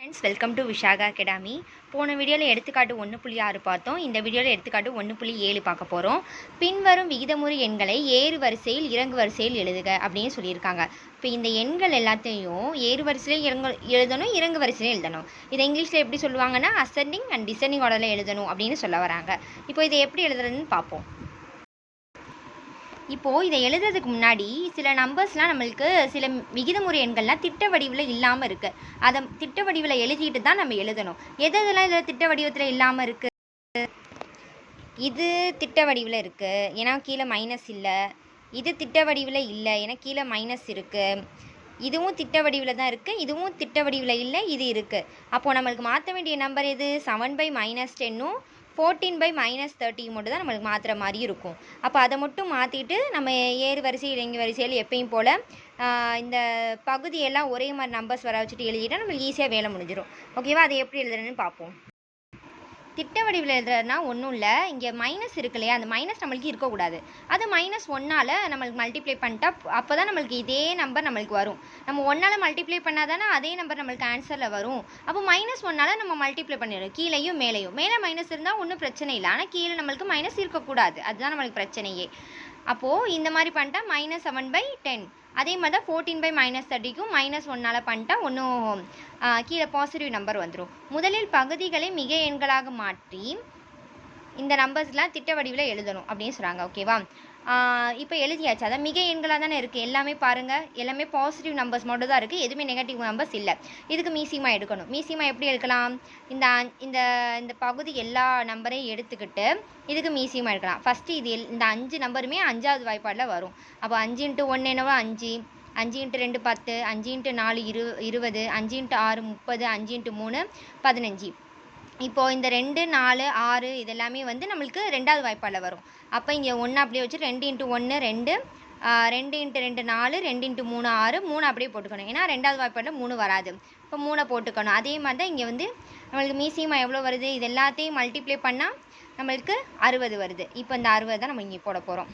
Friends welcome to Visakha academy போன வீடியோவில் எடுத்துக்காட்டு ஒன்று புள்ளி ஆறு பார்த்தோம். இந்த வீடியோவில் எடுத்துக்காட்டு ஒன்று புள்ளி ஏழு பார்க்க போகிறோம் பின்வரும் விகிதமுறு எண்களை ஏறு வரிசையில் இறங்கு வரிசையில் எழுதுக அப்படின்னு சொல்லியிருக்காங்க. இப்போ இந்த எண்கள் எல்லாத்தையும் ஏறு வரிசையில் இறங்கு எழுதணும் இறங்கு வரிசையில் எழுதணும். இதை இங்கிலீஷில் எப்படி சொல்லுவாங்கன்னா அசெண்டிங் அண்ட் டிசெண்டிங் ஆர்டரில் எழுதணும் அப்படின்னு சொல்ல வராங்க. இப்போ இதை எப்படி எழுதுறதுன்னு பார்ப்போம். இப்போது இதை எழுதுறதுக்கு முன்னாடி சில நம்பர்ஸ்லாம் நம்மளுக்கு சில விகிதமுறை எண்கள்லாம் திட்ட வடிவில் இல்லாமல் இருக்குது அதை திட்ட வடிவில் எழுதிட்டு தான் நம்ம எழுதணும். எது எதெல்லாம் இதில் திட்ட வடிவத்தில் இல்லாமல் இருக்குது இது திட்ட வடிவில் இருக்குது ஏன்னா கீழே மைனஸ் இல்லை. இது திட்ட வடிவில் இல்லை. ஏன்னா கீழே மைனஸ் இருக்குது இதுவும் திட்ட வடிவில் தான் இருக்குது இதுவும் திட்ட வடிவில் இல்லை. இது இருக்குது அப்போது நம்மளுக்கு மாற்ற வேண்டிய நம்பர் எது? செவன் பை மைனஸ் டென்னும் ஃபோர்டீன் பை மைனஸ் தேர்ட்டி மட்டும் தான் நம்மளுக்கு மாற்றுற மாதிரி இருக்கும். அப்போ அதை மட்டும் மாற்றிட்டு நம்ம ஏறு வரிசை இறங்கி வரிசையில் எப்பயும் போல் இந்த பகுதியெல்லாம் ஒரே மாதிரி நம்பர்ஸ் வர வச்சுட்டு எழுதிட்டால் நம்மளுக்கு ஈஸியாக வேலை முடிஞ்சிடும் ஓகேவா அதை எப்படி எழுதுறதுன்னு பார்ப்போம். திட்ட வடிவில் எழுதுறதுனா ஒன்றும் இல்லை. இங்கே மைனஸ் இருக்கு இல்லையா? அந்த மைனஸ் நம்மளுக்கு இருக்கக்கூடாது. அது மைனஸ் ஒன்னால் நம்மளுக்கு மல்டிப்ளை பண்ணிட்டா அப்போ தான் நம்மளுக்கு இதே நம்பர் நம்மளுக்கு வரும். நம்ம ஒன்றால் மல்டிப்ளை பண்ணால் தானே அதே நம்பர் நம்மளுக்கு ஆன்சரில் வரும். அப்போ மைனஸ் ஒன்னால் நம்ம மல்டிப்ளை பண்ணிடுறோம். கீழேயும் மேலேயும். மேலே மைனஸ் இருந்தால் ஒன்றும் பிரச்சனை இல்லை. ஆனால் கீழே நம்மளுக்கு மைனஸ் இருக்கக்கூடாது. அதுதான் நம்மளுக்கு பிரச்சனையே. அப்போது இந்த மாதிரி பண்ணிட்டா மைனஸ் செவன் பை டென் அதே மாதிரி தான் ஃபோர்டீன் பை மைனஸ் தேர்ட்டிக்கும் மைனஸ் ஒன்னால் பண்ணிட்டா ஒன்றும் கீழே பாசிட்டிவ் நம்பர் வந்துடும் முதலில் பகுதிகளை மிக எண்களாக மாற்றி இந்த நம்பர்ஸ்லாம் திட்ட வடிவில் எழுதணும் அப்படின்னு சொல்கிறாங்க ஓகேவா இப்போ எழுதியாச்சு. அதான் மிக எண்களாக தானே இருக்குது எல்லாமே பாருங்கள் எல்லாமே பாசிட்டிவ் நம்பர்ஸ் மட்டும் தான் இருக்குது எதுவுமே நெகட்டிவ் நம்பர்ஸ் இல்லை. இதுக்கு மீசியமாக எடுக்கணும். மீசியமாக எப்படி எடுக்கலாம்? இந்த இந்த இந்த பகுதி எல்லா நம்பரையும் எடுத்துக்கிட்டு இதுக்கு மீசியமாக எடுக்கலாம். ஃபஸ்ட்டு இது இந்த அஞ்சு நம்பருமே அஞ்சாவது வாய்ப்பாடில் வரும். அப்போ அஞ்சு இன்ட்டு ஒன்று என்னவோ அஞ்சு. அஞ்சு இன்ட்டு ரெண்டு பத்து. அஞ்சு இன்ட்டு நாலு இரு இருபது. அஞ்சு இன்ட்டு ஆறு முப்பது. அஞ்சு இன்ட்டு மூணு பதினஞ்சு. இப்போது இந்த ரெண்டு நாலு ஆறு இதெல்லாமே வந்து நம்மளுக்கு ரெண்டாவது வாய்ப்பாடில் வரும். அப்போ இங்கே ஒன்று அப்படியே வச்சு ரெண்டு இன்ட்டு ஒன்று ரெண்டு ரெண்டு இன்ட்டு ரெண்டு நாலு ரெண்டு இன்ட்டு மூணு ஆறு மூணு அப்படியே போட்டுக்கணும். ஏன்னா ரெண்டாவது வாய்ப்பாடில் மூணு வராது. இப்போ மூணை போட்டுக்கணும். அதே மாதிரி தான் இங்கே வந்து நம்மளுக்கு மீசியமாக எவ்வளோ வருது? இது எல்லாத்தையும் மல்டிப்ளை பண்ணால் நம்மளுக்கு அறுபது வருது. இப்போ இந்த அறுபது தான் நம்ம இங்கே போட போகிறோம்.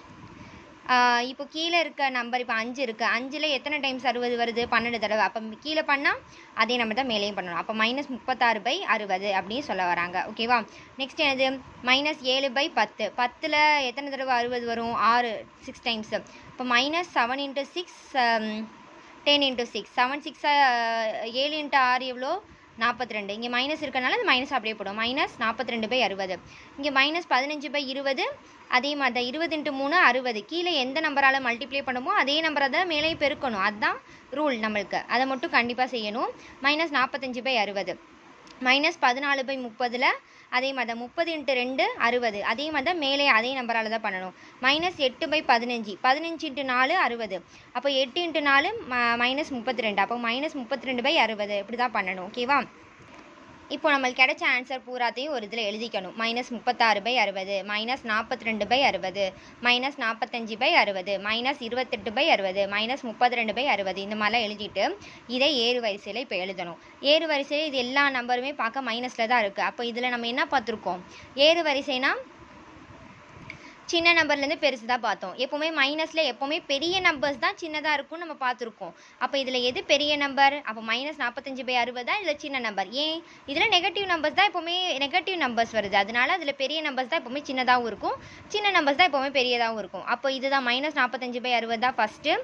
இப்போ கீழே இருக்க நம்பர் இப்போ அஞ்சு இருக்குது அஞ்சில் எத்தனை டைம்ஸ் அறுபது வருது? பன்னெண்டு தடவை. அப்போ கீழே பண்ணால் அதே நம்ம தான் மேலேயும் பண்ணணும். அப்போ மைனஸ் முப்பத்தாறு பை அறுபது அப்படின்னு சொல்ல வராங்க. ஓகேவா நெக்ஸ்ட் என்னது? மைனஸ் ஏழு பை பத்து. பத்தில் எத்தனை தடவை அறுபது வரும்? ஆறு சிக்ஸ் டைம்ஸ் இப்போ minus seven into six ten into six seven six ஏழு இன்ட்டு ஆறு எவ்வளோ? நாற்பத்தி ரெண்டு இங்கே மைனஸ் இருக்கனால அது மைனஸ் அப்படியே போடும். மைனஸ் நாற்பத்தி ரெண்டு பை அறுபது. இங்கே மைனஸ் பதினஞ்சு பை இருபது. அதே மாதிரி தான் இருபது இன்ட்டு மூணு அறுபது. கீழே எந்த நம்பரால் மல்டிப்ளை பண்ணுமோ அதே நம்பரை தான் மேலே பெருக்கணும். அதுதான் ரூல் நம்மளுக்கு. அதை மட்டும் கண்டிப்பாக செய்யணும். மைனஸ் நாற்பத்தஞ்சு பை அறுபது. மைனஸ் பதினாலு பை முப்பதில் அதே மாதிரி தான். முப்பது இன்ட்டு ரெண்டு அறுபது. அதே மாதிரி தான் மேலே அதே நம்பரால் தான் பண்ணணும். மைனஸ் எட்டு பை பதினஞ்சு. பதினஞ்சு இன்ட்டு நாலு அறுபது. அப்போ எட்டு இன்ட்டு நாலு மைனஸ் முப்பத்தி ரெண்டு. அப்போ மைனஸ் முப்பத்தி ரெண்டு பை அறுபது. இப்படி தான் பண்ணணும் ஓகேவா இப்போ நம்மளுக்கு கிடைச்ச ஆன்சர் பூராத்தையும் ஒரு இதில் எழுதிக்கணும். மைனஸ் முப்பத்தாறு பை அறுபது மைனஸ் நாற்பத்தி ரெண்டு பை அறுபது மைனஸ் நாற்பத்தஞ்சு பை அறுபது மைனஸ் இருபத்தெட்டு பை அறுபது மைனஸ் முப்பத்தி ரெண்டு பை அறுபது இந்த மாதிரிலாம் எழுதிட்டு இதை ஏறு வரிசையில் இப்போ எழுதணும். ஏறு வரிசையில் இது எல்லா நம்பருமே பார்க்க மைனஸில் தான் இருக்குது அப்போ இதில் நம்ம என்ன பார்த்துருக்கோம்? ஏறு வரிசைனா சின்ன நம்பர்லேருந்து பெருசு தான் பார்த்தோம். எப்போவுமே மைனஸில் எப்போவுமே பெரிய நம்பர்ஸ் தான் சின்னதாக இருக்கும்னு நம்ம பார்த்துருக்கோம். அப்போ இதில் எது பெரிய நம்பர் அப்போ மைனஸ் நாற்பத்தஞ்சு பை அறுபது? தான் இதில் சின்ன நம்பர் ஏன்? இதில் நெகட்டிவ் நம்பர்ஸ் தான் எப்போவுமே நெகட்டிவ் நம்பர்ஸ் வருது. அதனால அதில் பெரிய நம்பர்ஸ் தான் எப்போவுமே சின்னதாகவும் இருக்கும். சின்ன நம்பர்ஸ் தான் எப்போவுமே பெரியதாகவும் இருக்கும். அப்போ இதுதான் மைனஸ் நாற்பத்தஞ்சு பை அறுபது தான் ஃபஸ்ட்டு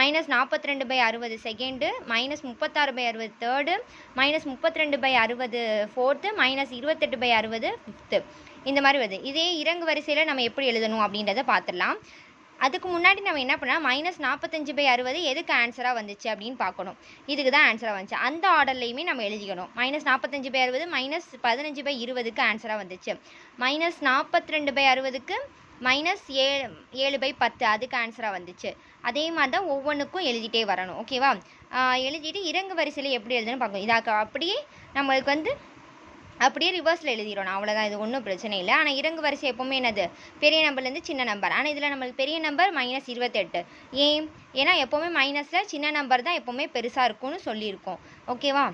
மைனஸ் நாற்பத்தி ரெண்டு பை அறுபது செகண்டு மைனஸ் முப்பத்தாறு பை அறுபது தேர்டு மைனஸ் முப்பத்தி ரெண்டு பை அறுபது ஃபோர்த்து மைனஸ் இருபத்தெட்டு பை அறுபது ஃபிஃப்த்து இந்த மாதிரி வருது. இதே இறங்கு வரிசையில் நம்ம எப்படி எழுதணும் அப்படின்றத பார்த்துடலாம். அதுக்கு முன்னாடி நம்ம என்ன பண்ணலாம்? மைனஸ் நாற்பத்தஞ்சு பை அறுபது எதுக்கு ஆன்சராக வந்துச்சு அப்படின்னு பார்க்கணும். இதுக்கு தான் ஆன்சராக வந்துச்சு. அந்த ஆர்டர்லையுமே நம்ம எழுதிக்கணும். மைனஸ் நாற்பத்தஞ்சு பை அறுபது மைனஸ் பதினஞ்சு பை இருபதுக்கு ஆன்சராக வந்துச்சு. மைனஸ் நாற்பத்தி ரெண்டு பை அறுபதுக்கு மைனஸ் ஏ ஏழு பை பத்து அதுக்கு ஆன்சராக வந்துச்சு. அதே மாதிரி தான் ஒவ்வொன்றுக்கும் எழுதிட்டே வரணும். ஓகேவா எழுதிட்டு இறங்கு வரிசையில் எப்படி எழுதுன்னு பார்க்கணும். இதாக்க அப்படியே நம்மளுக்கு வந்து அப்படியே ரிவர்ஸில் எழுதிடணும் அவ்வளோதான் இது ஒன்றும் பிரச்சனை இல்லை. ஆனால் இறங்கு வரிசை எப்போவுமே என்னது? பெரிய நம்பர்லேருந்து சின்ன நம்பர் ஆனால் இதில் நம்மளுக்கு பெரிய நம்பர் மைனஸ் இருபத்தெட்டு. ஏன்? ஏன்னா எப்போவுமே மைனஸில் சின்ன நம்பர் தான் எப்போவுமே பெருசாக இருக்கும்னு சொல்லியிருக்கோம். ஓகேவா